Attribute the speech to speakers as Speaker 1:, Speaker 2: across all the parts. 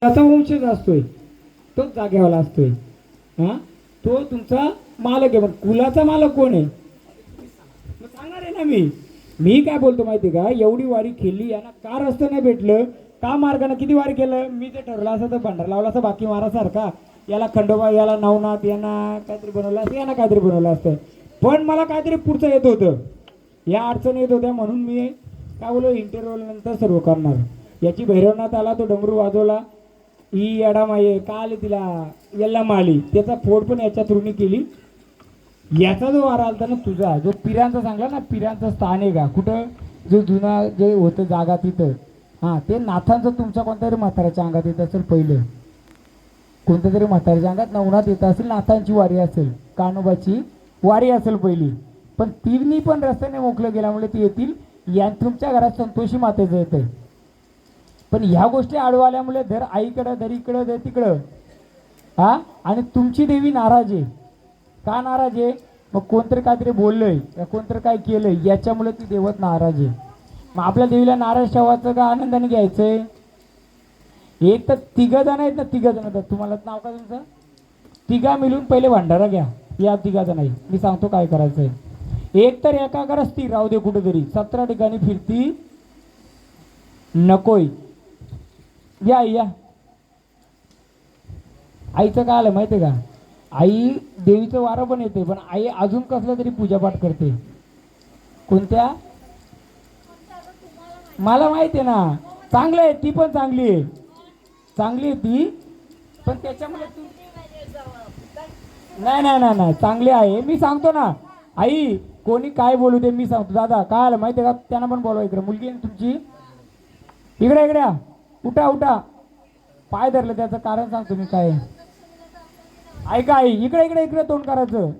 Speaker 1: त्याचा वंशज असतोय. तोच जागेवाला असतोय. हा? तो तुमचा मालक आहे. पण कुलाचा मालक कोण आहे? मग सांगणार आहे ना मी. मी काय बोलतो माहिती का? एवढी वारी खेळली यांना का रस्तं नाही भेटलं. का मार्गानं किती वारी केलं? मी ते ठरलं असं तर भंडार लावला असं बाकी मारासारखा. याला खंडोबा याला नवनाथ यांना काहीतरी बनवलं असतं यांना काहीतरी बनवलं असतं. पण मला काहीतरी पुढचं येत होतं. या अडचण येत होत्या म्हणून मी काय बोललो? इंटरव्ह्यूनंतर सर्व करणार. याची भैरवनाथ आला तो डमरू वाजवला. ही येडामाये का आली तिला यल्ला आली त्याचा फोड पण याच्या थ्रूनी केली. याचा जो वारा आलता ना तुझा जो पिरांचा सांगला ना पिरांचं स्थान आहे का? कुठं? जो जुना जे होतं जागा तिथं. हां ते नाथांचं तुमच्या कोणत्या तरी म्हाताऱ्याच्या अंगात येत असेल पहिलं? कोणत्या तरी म्हाताऱ्याच्या अंगात नवनाथ येत असेल नाथांची वारी असेल कानोबाची वारी असेल पहिली. पण तिन्ही पण रस्त्याने मोकलं गेल्यामुळे ती येतील. या तुमच्या घरात संतोषी मातेचं येतं पण ह्या गोष्टी आडवा धर आईकडं धर इकडं धर तिकडं. हा? आणि तुमची देवी नाराज आहे. का नाराज आहे? मग कोणतरी काहीतरी बोललंय या कोणतरी काय केलंय याच्यामुळे ती देवत नाराज आहे. मग आपल्या देवीला नाराज ठेवायचं का आनंदाने घ्यायचंय? एक तर तिघ जण आहेत ना तिघ जण. तुम्हाला नाव काय तुमचं? तिघा मिळून पहिले भंडारा घ्या. या तिघा जण मी सांगतो काय करायचं आहे एक तर एकाकडेच ती राहू दे कुठेतरी. सतरा ठिकाणी फिरती. नकोय. या आई, या. आईचं काय आलं माहिती का? आई देवीचं वारं पण येते पण आई अजून कसलं तरी पूजापाठ करते. कोणत्या? मला माहिती आहे ना चांगलं आहे ती पण चांगली आहे. चांगली आहे ती पण त्याच्यामुळे तू नाही नाही नाही नाही चांगली आहे. मी सांगतो ना आई कोणी काय बोलू दे मी सांगतो. दादा काय आलं माहिती आहे का? त्यांना पण बोलवा इकडे. मुलगी आहे ना तुमची? इकडे इकड्या उठा उठा. पाय धरलं त्याचं कारण सांगतो मी काय. ऐका आई इकडे इकडे इकडे तोंड करायचं.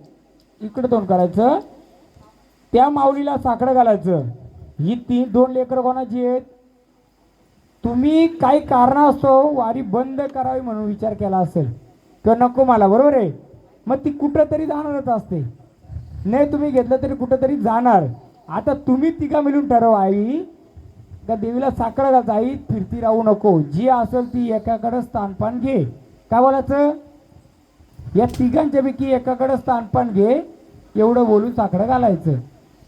Speaker 1: इकडे तोंड करायचं. त्या माऊलीला साखर घालायचं. ही तीन दोन लेकरं कोणाची आहेत? तुम्ही काही कारण असतो वारी बंद करावी म्हणून विचार केला असेल. किंवा नको मला बरोबर आहे? मग ती कुठं तरी जाणारच असते. नाही तुम्ही घेतलं तरी कुठं तरी जाणार. आता तुम्ही तिघा मिळून ठरवा आई. त्या देवीला साकडं घालता आई फिरती राहू नको. जी असेल ती एकाकडं स्थानपान घे. काय बोलायचं? या तिघांच्या पैकी स्थानपान घे एवढं बोलून साखरं घालायचं.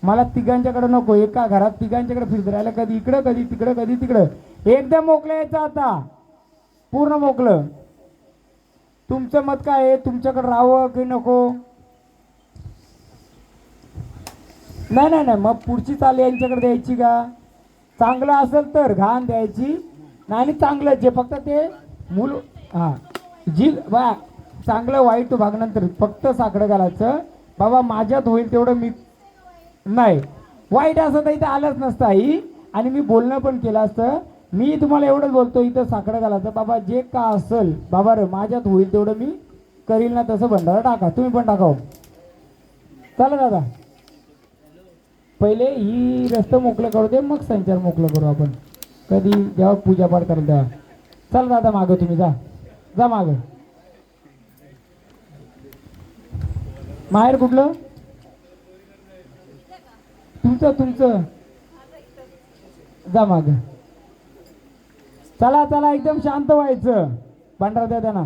Speaker 1: मला तिघांच्याकडे नको एका घरात तिघांच्याकडे फिरत राहिलं कधी इकडं कधी तिकडं कधी तिकडं. एकदम मोकळं यायचं आता. पूर्ण मोकलं तुमचं मत काय आहे? तुमच्याकडे राहावं की नको? नाही नाही नाही. मग पुढची चाल यांच्याकडे द्यायची का? चांगलं असेल तर घाण द्यायची. नाही आणि चांगलं जे फक्त ते मूल हां. जी बा चांगलं वाईट भागनंतर फक्त साकडं घालायचं. बाबा माझ्यात होईल तेवढं मी नाही. वाईट असं तर इथं आलंच नसतं आई. आणि मी बोलणं पण केलं असतं. मी तुम्हाला एवढंच बोलतो इथं साकडं घालायचं. बाबा जे का असेल बाबा रे माझ्यात होईल तेवढं मी करील ना तसं भंडारा टाका. तुम्ही पण टाकाव हो. चला दादा. पहिले ही रस्ता मोकळं करू दे मग संचार मोकळं करू आपण. कधी जेव्हा पूजापाठ करू तेव्हा. चला दादा मागं तुम्ही जा. जा मागं. माहेर कुठलं? तुमचं तुमचं. जा माग. चला चला एकदम शांत व्हायचं. पांढरा द्या त्यांना.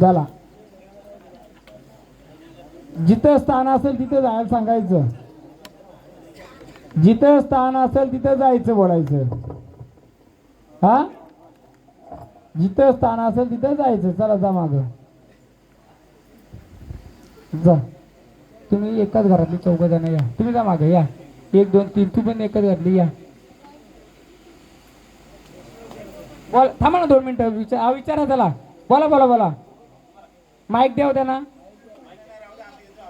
Speaker 1: झाला. जिथं स्थान असेल तिथं जायला सांगायचं. जिथं स्थान असेल तिथं जायचं बोलायचं. हा? जिथं स्थान असेल तिथं जायचं. चला जा माग. जा. तुम्ही एकाच घरातली चौघ जण या. तुम्ही जा माग या. एक दोन तीन. तू पण एकच घातली या. बोल थांबा ना दोन मिनिटं. विचार हा विचारा त्याला. बोला बोला बोला. माईक द्या हो त्यांना.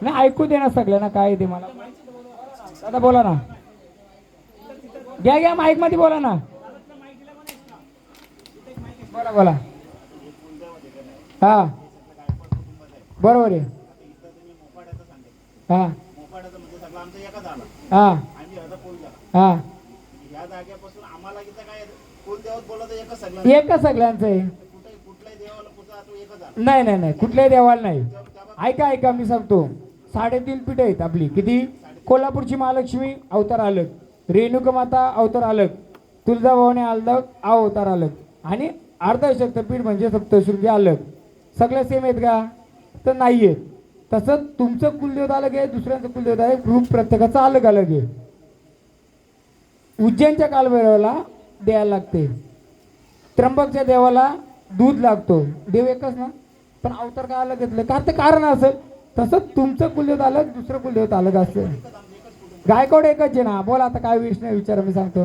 Speaker 1: नाही ऐकू दे ना सगळ्यांना काय ते मला. दादा बोला ना. घ्या घ्या माईकमध्ये बोला ना. बोला बोला. हा. बरोबर आहे. हा. हा. हा.
Speaker 2: एकच
Speaker 1: सगळ्यांचं आहे. नाही नाही नाही. कुठल्याही देवाला नाही. ऐका ऐका मी सांगतो. साडेतीन पीठ आहेत आपली. किती? कोल्हापूरची महालक्ष्मी अवतार अलग. रेणुका माता अवतार अलग. तुळजाभवानी अलग अवतार अलग. आणि अर्धशक्तपीठ म्हणजे सप्तशृंगी अलग. सगळं सेम आहेत का? तर नाही आहेत. तसंच तुमचं कुलदेवता अलग आहे दुसऱ्यांचं कुलदेवता आहे. ग्रुप प्रत्येकाचं अलग अलग आहे. उज्जैनच्या कालभैरवाला द्यायला लागते. त्र्यंबकच्या देवाला दूध लागतो. देव एकच ना? पण अवतार का अलग घेतलं? का ते कारण असं. तसंच तुमचं कुलदेवत अलग दुसरं कुलदेवत अलग असतं गायकवाड एकच जे ना. बोला आता काय विषय विचार मी सांगतो.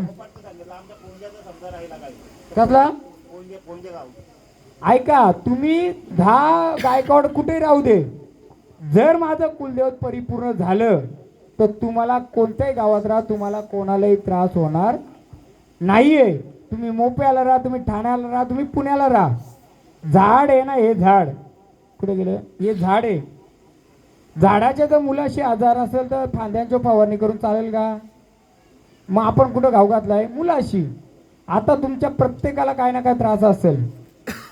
Speaker 1: कसला? ऐका तुम्ही दहा गायकवाड कुठे राहू दे. जर माझं कुलदेवत परिपूर्ण झालं तर तुम्हाला कोणत्याही गावात राहा तुम्हाला कोणालाही त्रास होणार नाहीये. तुम्ही मोप्याला राहा तुम्ही ठाण्याला राहा तुम्ही पुण्याला राहा. झाड आहे ना हे झाड. कुठे गेलं? हे झाड आहे. झाडाच्या जर मुलाशी आजार असेल तर फांद्यांची फवारणी करून चालेल का? मग आपण कुठं घाव घातलाय? मुलाशी. आता तुमच्या प्रत्येकाला काय ना काय त्रास असेल.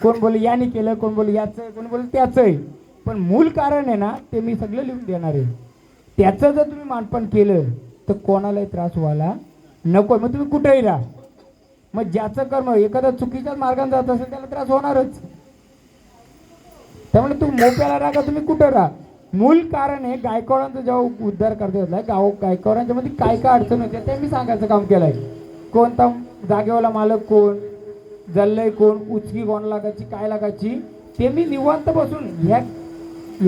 Speaker 1: कोण बोल याने केलं कोण बोल याचं आहे, कोण बोल त्याचं आहे पण मूल कारण आहे ना ते मी सगळं लिहून देणार आहे. त्याचं जर तुम्ही मानपण केलं तर कोणालाही त्रास व्हायला नको. मग तुम्ही कुठेही राहा. मग ज्याचं कर्म एखादा चुकीच्याच मार्गाने जात असेल त्याला त्रास होणारच. त्यामुळे तुम्ही मोप्याला राहा का? तुम्ही कुठं राहा? मूल कारण आहे गायकवाडांचा जेव्हा उद्धार करता येतला गाव गायकवाडांच्या मध्ये काय काय अडचण होते ते मी सांगायचं काम केलंय. कोणता जागेवाला मालक कोण जल्लय कोण उचकी कोण लागायची काय लागायची ते मी निवांत बसून ह्या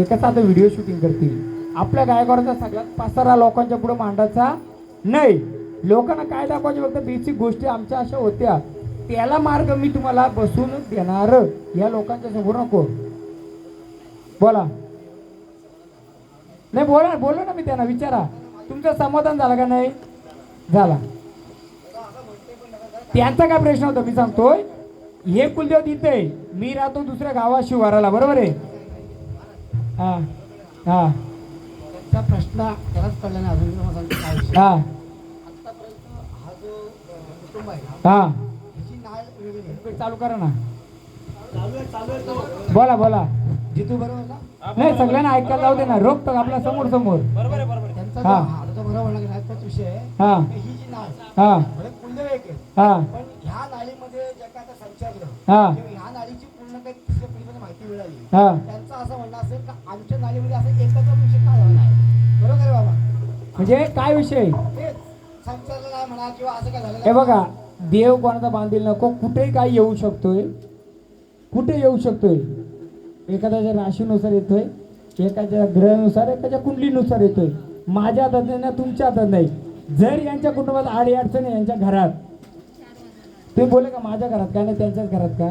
Speaker 1: एका आता व्हिडिओ शूटिंग करतील. आपल्या गायकवाडाचा सगळ्यात पसारा लोकांच्या पुढे मांडायचा नाही. लोकांना काय दाखवायचे फक्त बेसिक गोष्टी आमच्या अशा होत्या. त्याला मार्ग मी तुम्हाला बसून देणार. या लोकांच्या समोर नको. बोला. नाही बोला बोला ना मी त्यांना विचारा. तुमचं समाधान झालं का नाही? झाला. त्यांचा काय प्रश्न होता मी सांगतोय? हे कुलदेव आहे. मी राहतो दुसऱ्या गावात शिवाराला बरोबर आहे? हा हा.
Speaker 3: त्या प्रश्न त्यालाच कळला नाही अजून तुम्हाला सांगतो काय विषय.
Speaker 1: हा.
Speaker 3: हा जो अं, कुटुंब आहे ना
Speaker 1: हा.
Speaker 3: ह्याची नाळ वेगळी आहे.
Speaker 1: चालू करा ना. बोला बोला.
Speaker 3: जितू बरोबर ना
Speaker 1: नाही सगळ्यांना ऐकायला जाऊ दे ना. रोख आपल्यासमोर समोर.
Speaker 2: बरोबर आहे बरोबर आहे.
Speaker 3: त्यांचा जो
Speaker 1: हा.
Speaker 3: जो बरोबर लागला तोच विषय आहे.
Speaker 1: हा.
Speaker 3: की ही जी नाळ
Speaker 1: हा.
Speaker 3: म्हणजे आहे.
Speaker 1: हा.
Speaker 3: पण ह्या नाळीमध्ये जे काय आता संचारलं
Speaker 1: हा.
Speaker 3: किंवा ह्या नाळीची पूर्ण काही तिसऱ्या पिढीमध्ये माहिती मिळाली.
Speaker 1: हा.
Speaker 3: त्यांचं असं म्हणणं असेल का आमच्या नाळीमध्ये असं एकच विषय काय झाला नाही? बरोबर आहे बाबा?
Speaker 1: म्हणजे काय विषय?
Speaker 3: तेच संचारलं नाही म्हणा किंवा असं काय झालं
Speaker 1: हे
Speaker 3: नाही.
Speaker 1: बघा देव कोणाचा बांधील नको कुठेही काय येऊ शकतोय. कुठे येऊ शकतोय? एखाद्याच्या राशीनुसार येतोय एखाद्या ग्रहानुसार एखाद्या कुंडलीनुसार येतोय माझ्या हातात नाही ना तुमच्या हातात नाही. जर यांच्या कुटुंबात आडी अडचण आहे यांच्या घरात तुम्ही बोले का माझ्या घरात काय नाही त्यांच्याच घरात का?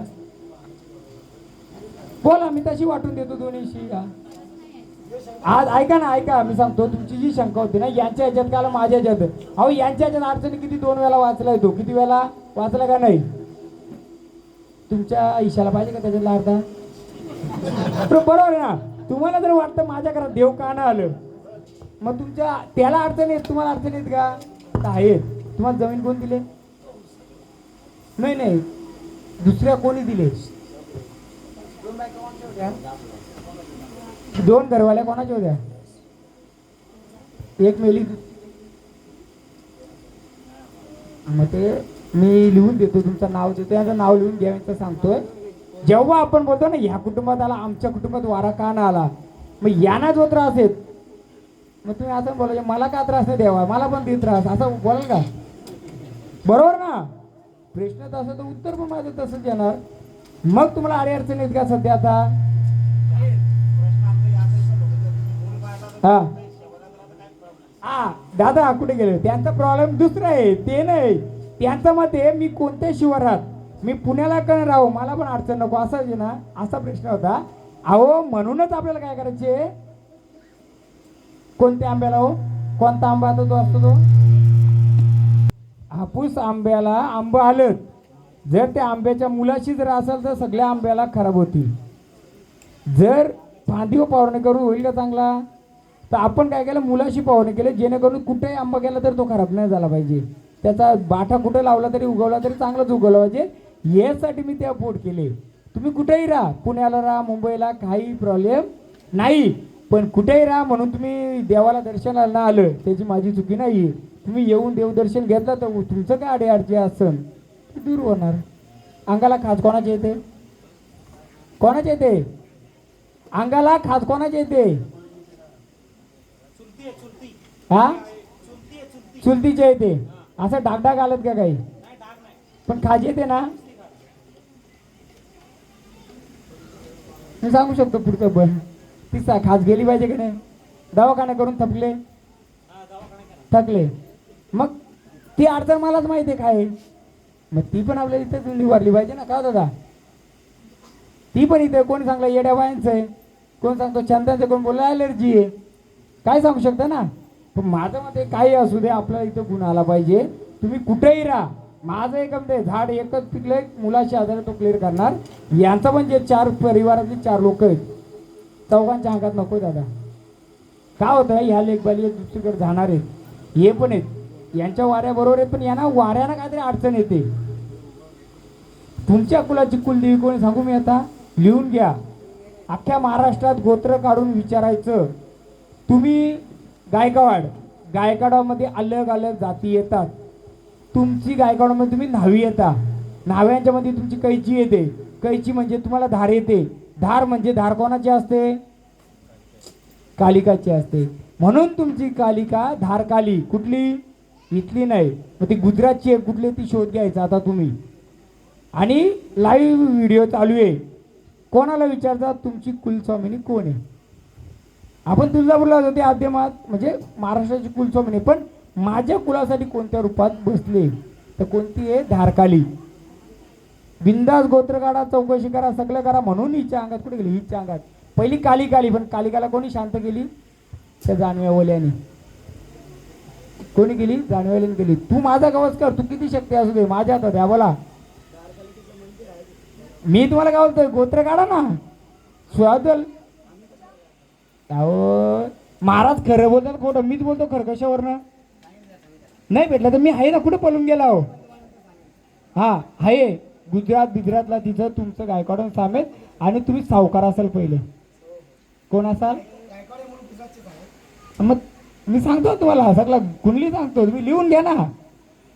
Speaker 1: बोला मी तशी वाटून देतो दोन्हीशी का आज ऐका ना ऐका मी सांगतो तुमची जी शंका होती ना यांच्या ह्याच्यात का आलं, माझ्या ह्याच्यात? अहो यांच्या ह्याच्यात अडचणी किती दोन वेळा वाचला येतो किती वेळा? वाचला का नाही? तुमच्या इशाला पाहिजे का त्याच्यातला अर्धा बरोबर आहे ना. तुम्हाला जर वाटतं माझ्या घरात देव का नाही आलं मग तुमच्या त्याला अडचण येत तुम्हाला अडचण येत का? आहे आहेत. तुम्हाला जमीन कोण दिले? नाही नाही. दुसऱ्या कोणी दिले? दोन घरवाल्या कोणाच्या होत्या? एक मेली मग ते मी लिहून देतो तुमचं नाव देतो याचं नाव लिहून घ्यायचं सांगतोय. जेव्हा आपण बोलतो ना ह्या कुटुंबात आला आमच्या कुटुंबात वारा का ना आला? मग यांना जो त्रास येत मग तुम्ही असं बोलायचं मला का त्रास नाही द्यावा मला पण ती त्रास. असं बोलाल का? बरोबर ना? प्रश्न तसं तर उत्तर पण माझं तसंच येणार. मग तुम्हाला अडी अडचण येत का सध्या आता? हा. हा. दादा कुठे गेले? त्यांचा प्रॉब्लेम दुसरा आहे ते नाही. त्यांचं मत आहे मी कोणत्या शिवारात? मी पुण्याला कण राहू मला पण अडचण नको. असं आहे ना असा प्रश्न होता. अहो म्हणूनच आपल्याला काय करायचे? कोणत्या आंब्याला हो? कोणता आंबा आता तो असतो तो? हापूस आंब्याला आंब आलं. जर त्या आंब्याच्या मुलाशी जर असेल तर सगळ्या आंब्याला खराब होतील. जर फांदीवर फवारणी करून होईल का चांगला? तर आपण काय केलं? मुलाशी फवारणी केले. जेणेकरून कुठेही आंबा गेला तर तो खराब नाही झाला पाहिजे. त्याचा बाठा कुठे लावला तरी उगवला तरी चांगलाच उगवला पाहिजे. यासाठी मी ते अफोर्ड केले. तुम्ही कुठेही राहा. पुण्याला राहा मुंबईला काही प्रॉब्लेम नाही. पण कुठेही राहा म्हणून तुम्ही देवाला दर्शनाला ना आलं त्याची माझी चुकी नाही तुम्ही येऊन देवदर्शन घेतलं तर तुमचं काय अडे अडचणी असन? ते दूर होणार. अंगाला खाज कोणाचे येते? कोणाचे येते? अंगाला खाज कोणाचे येते? हा? चुलतीचे येते. असं डागडाग आलत का काही? पण खाज येते ना? मी सांगू शकतो पुढचं पण. ती सा गेली पाहिजे की नाही? दवाखाना करून थकले? थकले. मग ती अडचण मलाच माहिती आहे काय मग ती पण आपल्या इथेच निवारली पाहिजे ना का दादा? ती पण इथे कोण सांगलं येड्या वायांचं आहे? कोण सांगतो छंदांचं कोण बोलला ॲलर्जी आहे? काय सांगू शकता ना? पण माझं मते काही असू दे आपल्या इथं गुण आला पाहिजे. तुम्ही कुठेही राहा. माझं एक ते आहे, झाड एकच पिकलंय मुलाशी आधार तो क्लिअर करणार. यांचं पण जे चार परिवारातले चार लोक आहेत चौघांच्या अंगात नको दादा. का होतं ह्या लेखबाली दुसरीकडे जाणार आहेत. हे पण आहेत. यांच्या वाऱ्याबरोबर आहेत पण यांना वाऱ्यानं काहीतरी अडचण येते. तुमच्या कुलाची कुलदेवी कोणी सांगू मी आता? लिहून घ्या. अख्ख्या महाराष्ट्रात गोत्र काढून विचारायचं. तुम्ही गायकवाड गायकवाडामध्ये अलग अलग जाती येतात. तुमची गायकवाडामध्ये तुम्ही न्हावी येता. न्हाव्यांच्यामध्ये तुमची कैची येते. कैची म्हणजे तुम्हाला धार येते. धार म्हणजे धार कोणाची असते? कालिकाची असते. म्हणून तुमची कालिका धारकाली. कुठली? इथली नाही. मग ती गुजरातची आहे. कुठली ती शोध घ्यायचा आता तुम्ही. आणि लाईव्ह व्हिडिओ चालू आहे. कोणाला विचारतात तुमची कुलस्वामिनी कोण आहे? आपण तुळजापूरला जाते आद्यमात म्हणजे महाराष्ट्राची कुलस्वामिनी. पण माझ्या कुलासाठी कोणत्या रूपात बसले तर कोणती आहे? धारकाली. बिंदास गोत्र काढा चौकशी करा सगळं करा म्हणून हिच्या अंगात कुठे गेली? हिच्या अंगात. पहिली काली काली पण कालिकाला कोणी शांत केली? त्या जाणव्यावल्याने. कोणी केली? जाणव्याल्याने केली. तू माझा गवस कर तू किती शक्ती असू दे? माझ्या हातात द्या बोला. मी तुम्हाला काय बोलतोय? गोत्र काढा ना. स्वादल अहो महाराज खरं बोलतात खोटं. मीच बोलतो खरं कशावरनं? नाही भेटलं तर मी आहे ना कुठं पळून गेला हो? हा आहे. गुजरात गुजरातला तिथं तुमचं गायकवाडून सामेल आणि तुम्ही सावकार असाल पहिले. कोण असाल? मग मी सांगतो तुम्हाला सगळा कुंडली सांगतो. तुम्ही लिहून घ्या ना.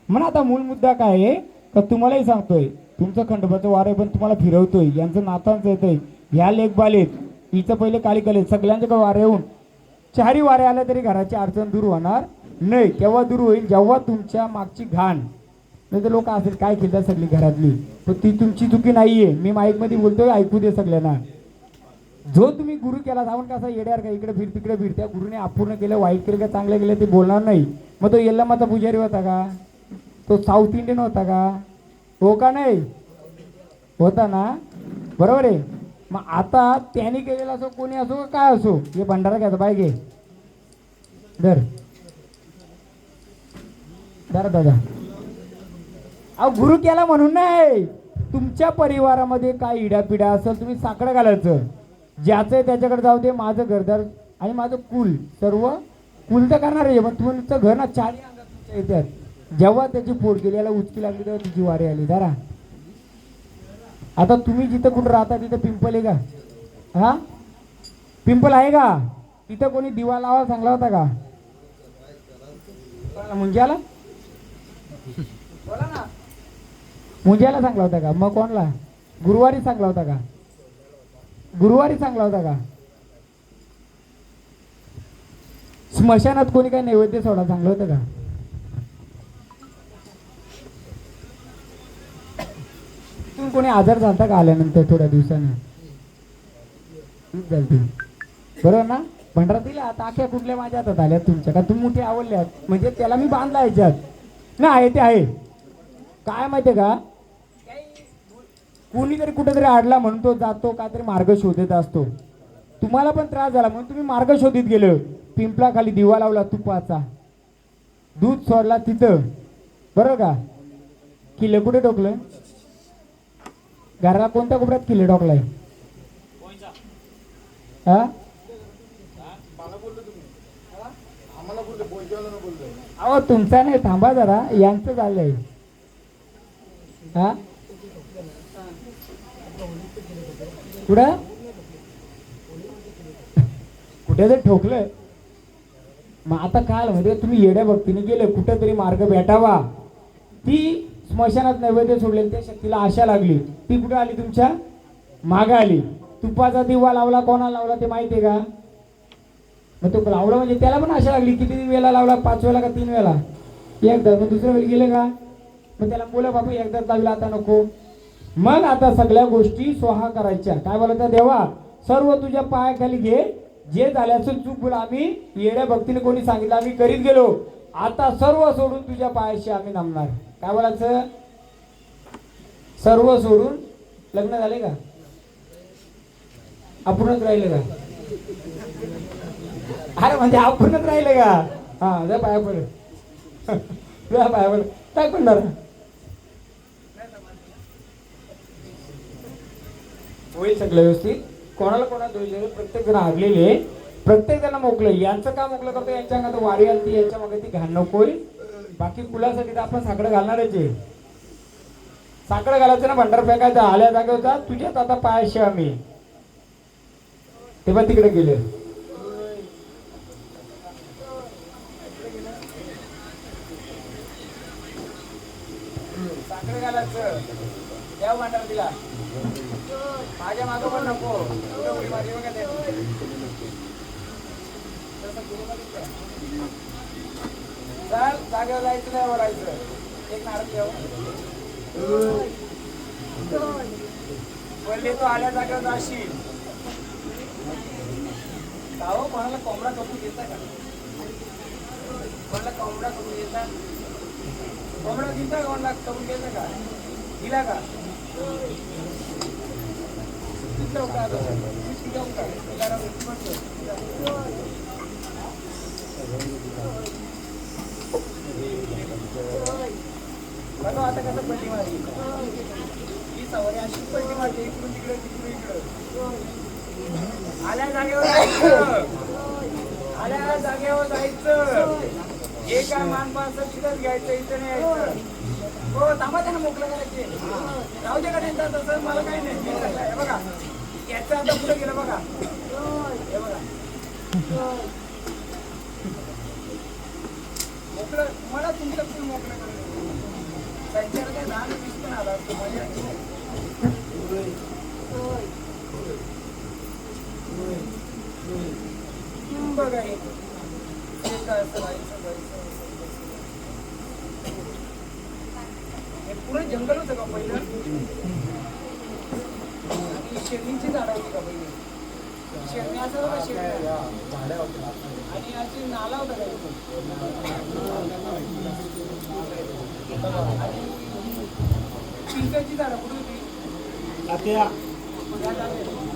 Speaker 1: म्हणा आता मूळ मुद्दा काय आहे? का तुम्हालाही सांगतोय. तुमचं खंडोबाचं वारे पण तुम्हाला फिरवतोय. यांचं नातांचं येतंय. ह्या लेखबालेत. आहेत हिचं पहिले काळी कले सगळ्यांच्याकडे वारे येऊन चारही वारे आल्या तरी घराची अडचण दूर होणार. नाही केव्हा दूर होईल जेव्हा तुमच्या मागची घाण. नाही तर लोक असेल काय केलं सगळी घरातली? पण ती तुमची चुकी नाहीये. मी माईकमध्ये बोलतोय ऐकू दे सगळ्यांना. जो तुम्ही गुरु केला जाऊन कसा येड्यार का इकडे फिर तिकडे फिर त्या गुरुने अपूर्ण केलं वाईट केलं का चांगलं केलं ते बोलणार नाही. मग तो यल्लामाचा पुजारी होता का? तो साऊथ इंडियन होता का? हो का नाही? होता ना? बरोबर आहे. मग आता त्याने केलेलं असो कोणी असो काय असो हे भंडारा घ्यायचा पाहिजे घे. बरं दादा. अहो गुरु केला म्हणून नाही. तुमच्या परिवारामध्ये काय इडापिडा असेल तुम्ही साकडं घालायचं. ज्याचं आहे त्याच्याकडे जाऊ दे माझं घरदार आणि माझं कुल. सर्व कुल तर करणार आहे पण तुमचं घर ना चारही अंगात येतात जेव्हा त्याची फोड केली याला उचकी लागली तेव्हा तिची वारी आली. जरा आता तुम्ही जिथं कुठं राहता तिथं पिंपल आहे का? हा? पिंपल आहे का? तिथं कोणी दिवा लावा सांगला होता का? कोणाला, मुंज्याला बोला ना. मुंज्याला सांगला होता का? मग कोणला? गुरुवारी सांगला होता का? गुरुवारी सांगला होता का? स्मशानात कोणी काही नैवेद्य सोडा चांगलं होतं का? तिथून कोणी आजार झालता का आल्यानंतर थोड्या दिवसानं? झालती. बरोबर ना? भंडारा दिला आता आख्या कुठल्या माझ्या हातात आल्या तुमच्या? का तुम्ही मोठे आवडल्यात? म्हणजे त्याला मी बांधला याच्यात ना आहे ते आहे. काय माहिती आहे का? कोणीतरी कुठेतरी आडला म्हणून तो जातो काहीतरी मार्ग शोधत असतो. तुम्हाला पण त्रास झाला म्हणून तुम्ही मार्ग शोधित गेलो. पिंपळाखाली दिवा लावला तुपाचा. दूध सोडला तिथं. बरोबर का? किल्ले कुठे टोकलं? घराला कोणत्या कोपऱ्यात किल्ले टोकलाय? हा? अहो तुमचा नाही थांबा जरा. यांचं झालंय. हा? कुठं? कुठे तर ठोकलं मग आता काल म्हणजे तुम्ही येड्या भक्तीने गेले कुठेतरी मार्ग भेटावा. ती स्मशानात नैवेद्य सोडलेली त्या शक्तीला आशा लागली. ती कुठे आली तुमच्या? मागे आली. तुपाचा दिवा लावला कोणा लावला ते माहिती आहे का? मग तो लावला म्हणजे त्याला पण आशा लागली किती वेळा लावला पाच वेळा का तीन वेळा? एकदा. मग दुसऱ्या वेळी गेले का? मग त्याला बोला बापू एकदा लावला आता नको. मग आता सगळ्या गोष्टी स्वाहा करायच्या. काय बोलायचं देवा? सर्व तुझ्या पायाखाली घे. जे झाल्याचं चूक बोला. आम्ही येड्या भक्तीने कोणी सांगितलं आम्ही करीत गेलो. आता सर्व सोडून तुझ्या पायाशी आम्ही नमणार काय बोलायचं? सर्व सोडून लग्न झाले का? अपूर्णच राहिले का? अरे म्हणजे आपणच राहिले का? हा जा पाया पड जा पाया पड काय करणार होईल सगळं व्यवस्थित. कोणाला कोणाला होईल प्रत्येक जण हरलेले प्रत्येक जण मोकलं यांचं का मोकलं करतो यांच्या अंगात वारी आलती यांच्या मागे ती घाण नकोय बाकी कुलासाठी तर आपण साकडं घालणारच आहे. साकडं घालायचं ना भंडार फेकायचं आल्या जागे होता तुझ्यात आता पायाशी आम्ही. तेव्हा तिकडे गेले. साकडं घालायचं त्या भांडार माझ्या मागं पण नको. पुढे उडी मारली बघा ते. काय? चल जागेवर जायचं नाही बोलायचं एक नारळ ठेव. पहिले तो आल्या जागेवर जाशील. गाव कोणाला कोंबडा करून घेता का? कोणाला कोंबडा करून घेता कोंबडा दिसता कोणाला कपून घेता का? दिला का? दिला का आता? का? दिला बघा आता कसं पडली मारली? ही सवारी अशी पडली मारते इकडून तिकडे तिकडून इकडं. आल्या जागेवर आल्या जागेवर जायचं. जे काय मानपान असेल तिथंच घ्यायचं इथं नाही यायचं. हो थांबा त्यांना मोकळं करायचे. राहू दे का त्यांचं तसं मला काही नाही. बघा. याचं आता पुढे गेलं बघा. हे बघा. मोकळं मला तुमचं पण मोकळं करायचं. त्यांच्यावर काय दहा वीस पण आला असतो माझ्या बघा हे. काय असं व्हायचं, व्हायचं, व्हायचं. हे पुढे जंगल होतं का पहिलं आणि शेरणीची झाडं होती का पहिली शेरणी असं होतं का शेरणी आणि अशी नाला होता का इथे? आणि चिंचेची झाडं कुठे होती या जागेत.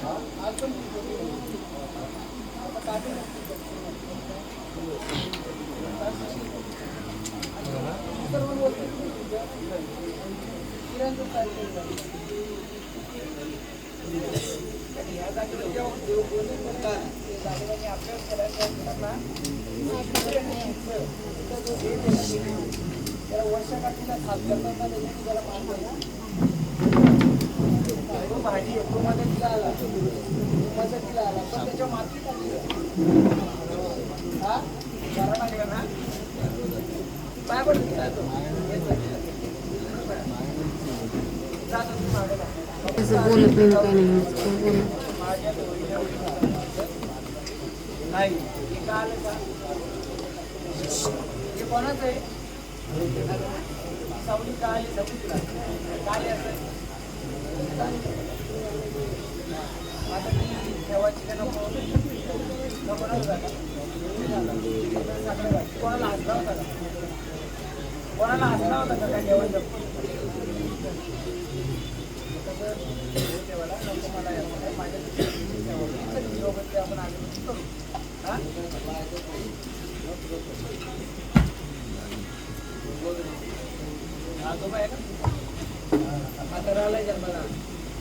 Speaker 1: मग करून दे बरं. ह्या ते अभ्यास ना, जो त्याला वर्षकाठीला त्याला तो भाजी तो मदतीला आला. मदतीला आला, पण त्याच्यावर माती टाकली. हा? ना? पाय
Speaker 4: बोलत नाही काय नाही
Speaker 2: नाही हे आलं का हे कोणाचं आहे सावली का आली सावली का असं आता ती ठेवायची का नको नको ना झाला कोणाला हसला होता का कोणाला हसला होता का काय ठेवायचं देवाला नको मला यामध्ये माझ्या सोबत आपण आलो करू हा
Speaker 1: बाबा आहे का म्हातारा जन्माला.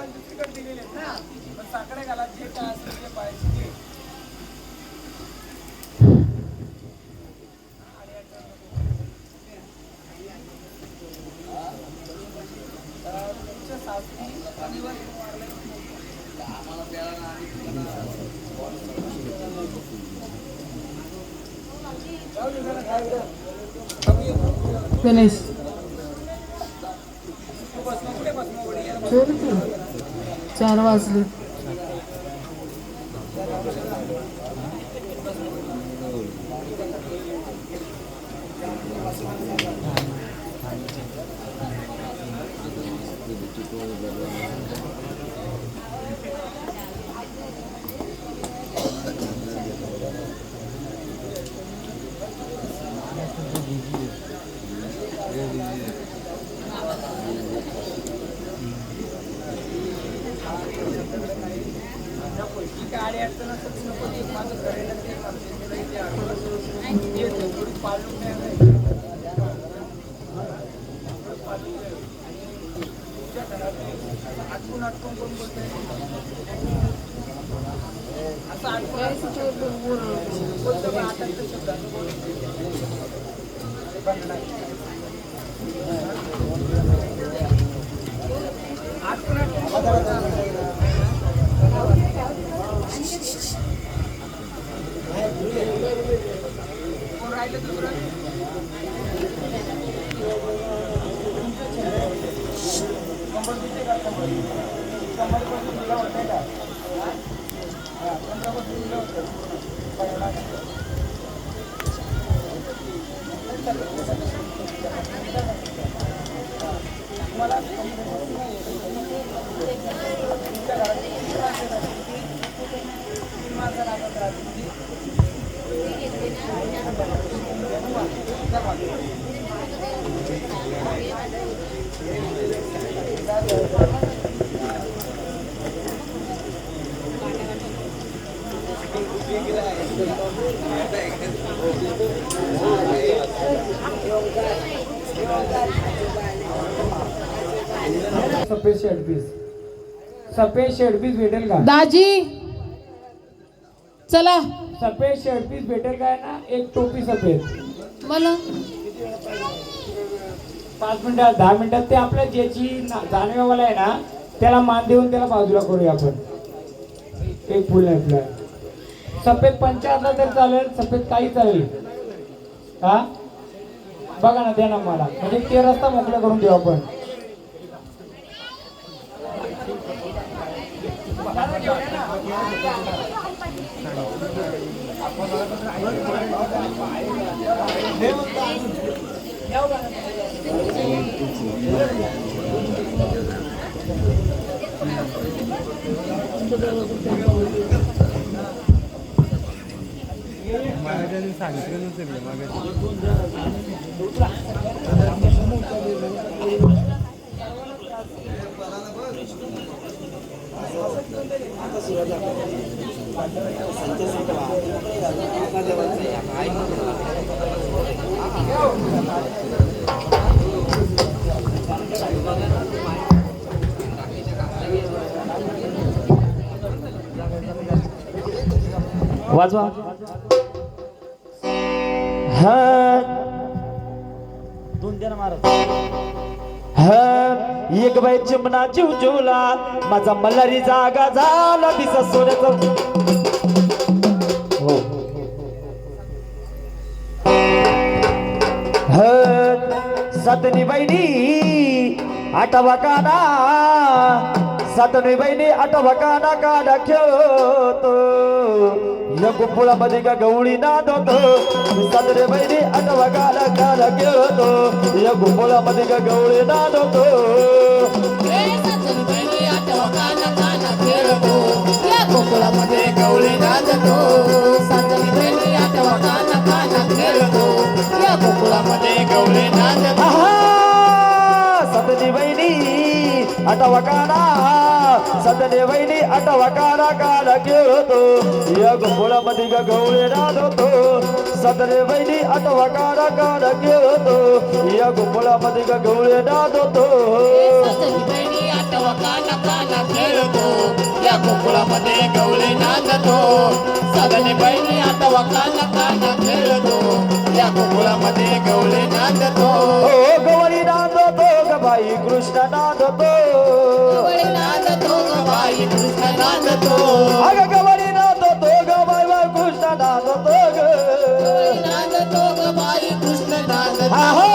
Speaker 1: गायकवाडांची दुसरीकडे दिलेले आहेत ना पण साकडे घाला जे काय असेल ते पाहिजे ते. गणेश तुमच्या सासरी कधीवर वारले? जाऊ दे जरा काय गं. कमी आहे.
Speaker 2: गणेश
Speaker 1: तू बसणं कुठे बसणं वडी याला बस.
Speaker 2: चल की. चार वाजले
Speaker 1: ती काय अडचण असेल ती नको ती माझं करेल ते आमच्या इकडे इथे आठवण. हे थोडी पाळून नाही आहे. पाळून नाही. तुमच्या घरातले आटकून आटकून कोण बोलतंय असं आटकून बोलतं पण आता इथं शब्दाचं बोलत आटकून आटकून कोण राहिलं दुसरं कंबर दुखते का कंबर कंबरपासून तुला होते का हा? हा, कंबरपासून तुला होतं. तुम्हाला कंबरपासून नाही येत. तुमच्या घरात किती त्रास येतात? किती माणसं लागत राहतील?
Speaker 5: सफेद शर्ट पीस सफेद शर्ट पीस भेटेल का?
Speaker 2: दाजी चला.
Speaker 5: सफेद शर्ट पीस भेटेल काय ना एक टोपी सफेद.
Speaker 2: मला.
Speaker 5: पाच मिनिटात दहा मिनिटात ते आपल्या ज्याची जाणीवाला आहे ना त्याला मान देऊन त्याला बाजूला करूया आपण. एक फुल आहे आपल्या सफेद पंचाहत्तर तर चालेल सफेद काही चालेल. हा? बघा ना द्या ना मला. म्हणजे ते रस्ता मोकळा करून देऊ आपण.
Speaker 6: महाराजांनी सांगितलं नसेल मागे वाजवा. हा. दोन द्या महाराज हा. एक बाई चिमणा जीव जेवला. माझा मल्हारी जागा झाला दिसा सोन्याचा. हो. ह. सतनी बहिणी आठवा काना. सातवी बहिणी आठवा काना काढा खेळतो. या गुंपुळामध्ये का गवळी नांदतो. सातरे बहिणी आठवा काना काढा खेळतो. या गुंपुळामध्ये का गवळी नांदतो.
Speaker 4: गोकुळामध्ये गवळी नाचतो सातवी बहिणी आठवा काना काना खेळतो. या गोकुळामध्ये गवळी नाचतो
Speaker 6: सतनी बहिणी आठवा काना सतनी बहिणी आठवा काना काढा खेळतो. या गुंपुळामध्ये का गवळी नांदतो सतरे बहिणी आठवा काना काढा खेळतो. या गुंपुळामध्ये का गवळी नांदतो
Speaker 4: सातवी बहिणी आठवा काना काना या गोकुळामध्ये गवळी नाचतो सातवी बहिणी आठवा काना काना खेळतो. या गोकुळामध्ये गवळी नाचतो
Speaker 6: ओ गवळी नांदतो ग बाई कृष्ण नांदतो.
Speaker 4: गवळी नाचतो ग बाई कृष्ण
Speaker 6: अग गवळी नांदतो ग बाई कृष्ण नांदतो ग.
Speaker 4: ग बाई कृष्ण नाचतो
Speaker 6: आहो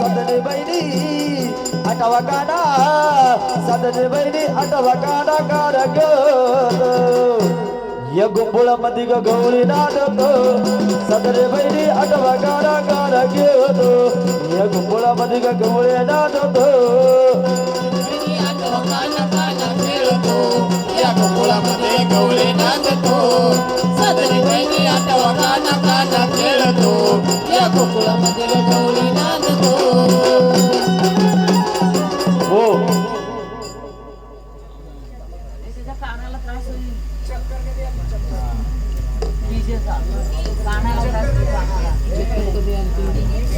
Speaker 6: सदने बहिणी आठवा काना. सदने बहिणी आठवा काना काढ ग. या गुंबुळामध्ये ग गौरी नांदतो सदरे बहिणी आठवा गारा गारा घेत. या गुंबुळामध्ये ग गवळी नांदतो
Speaker 4: बहिणी आठवा या गोकुळामध्ये गवळी नाचतो. सदरी बहिणी आठवा गाना गाना खेळतो या गोकुळामध्ये गवळी नाचतो. कधी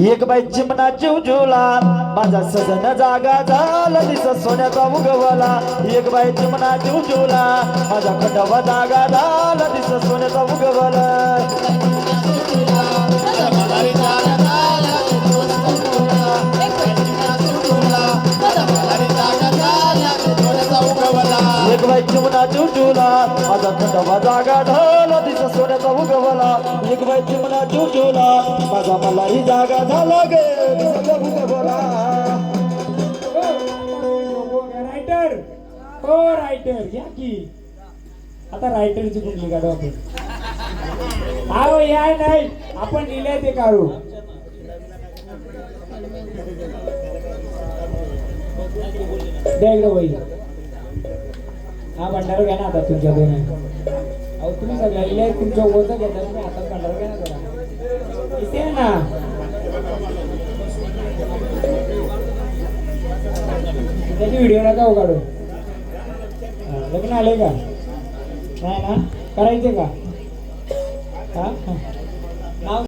Speaker 6: एक बाई चिमणा चिवजुला माझा सजन जागा झाला दिस सोन्याचा उगवला. एक बाई चिमणा चिवजुला माझा खटवा जागा झाला दिस सोन्याचा उगवला. एक बाई माझा खटवा जागा झाला दिस सोन्याचा उगवला. एक बाई चिमणा चिवजुला माझा मला ही जागा झाला गे उगवला.
Speaker 1: रायटर. हो रायटर. या की. आता रायटरची कुठली काढू आपण. आहो या नाही. आपण लिहिले ते काढू. द्या इकडे हा भंडारा घ्या ना आता तुमच्या दोन अहो तुम्ही सगळ्यांनी तुमच्या ओझं घेता तुम्ही आता भंडारा घ्या ना जरा. इथे आहे ना. त्याची व्हिडिओ नका हो लग्न आले का? नाही ना? करायचे का? हा?